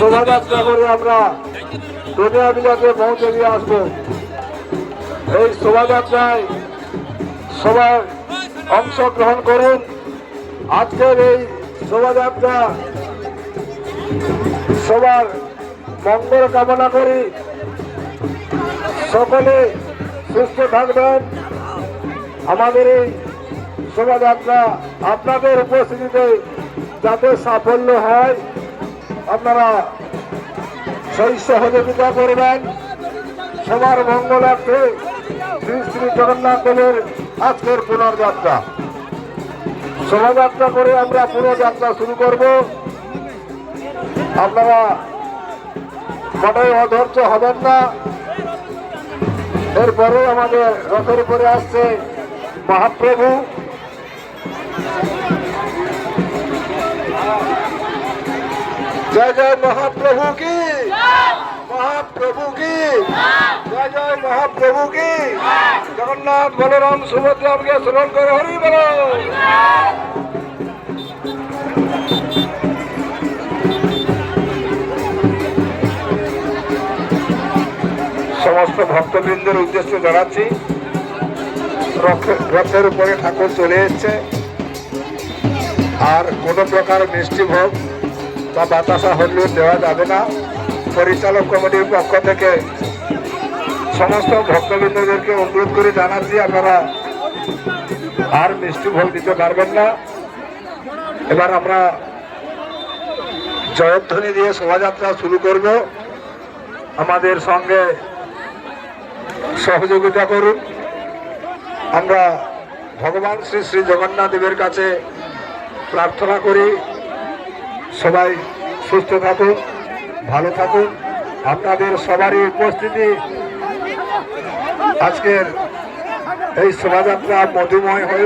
শোভাযাত্রা করে আমরা দুনিয়া বিলাতে পৌঁছে দিয়ে আসব। এই শোভাযাত্রায় সবাই অংশগ্রহণ করুন। আজকের এই শোভাযাত্রা সবার মঙ্গল কামনা করি। সকলে সুস্থ থাকবেন। আমাদের এই শোভাযাত্রা আপনাদের উপস্থিতিতে যাতে সাফল্য হয়। আপনারা সেই সহযোগিতা করবেন। সবার মঙ্গলার্থে শ্রী শ্রী জগন্নাথ দেবের আজকের পুনর্যাত্রা। শোভাযাত্রা করে আমরা পুনর্যাত্রা শুরু করব। আপনারা মোটেই অধৈর্য হবেন না। এরপরে আমাদের রথের উপরে আসছে মহাপ্রভু। জয় জয় মহাপ্রভু কি? মহাপ্রভু কি? জয় জয় মহাপ্রভু কি? জগন্নাথ বলরাম সুভদ্রামকে স্মরণ করে হরি বল। সমস্ত ভক্তবৃন্দের উদ্দেশ্যে জানাচ্ছি। রথে- রথের উপরে ঠাকুর চলে এসছে। আর কোনো প্রকার মিষ্টি ভোগ বা বাতাসা হলেও দেওয়া যাবে না। পরিচালক কমিটির পক্ষ থেকে সমস্ত ভক্তবৃন্দদেরকে অনুরোধ করে জানাচ্ছি, আপনারা আর মিষ্টি ভোগ দিতে পারবেন না। এবার আমরা জয়ধ্বনি দিয়ে শোভাযাত্রা শুরু করব। আমাদের সঙ্গে সহযোগিতা করুন। আমরা ভগবান শ্রী শ্রী জগন্নাথ দেবের কাছে প্রার্থনা করি। সবাই সুস্থ থাকুন ভালো থাকুন। আপনাদের সবারই উপস্থিতি আজকের এই শোভাযাত্রা মধুময় হয়ে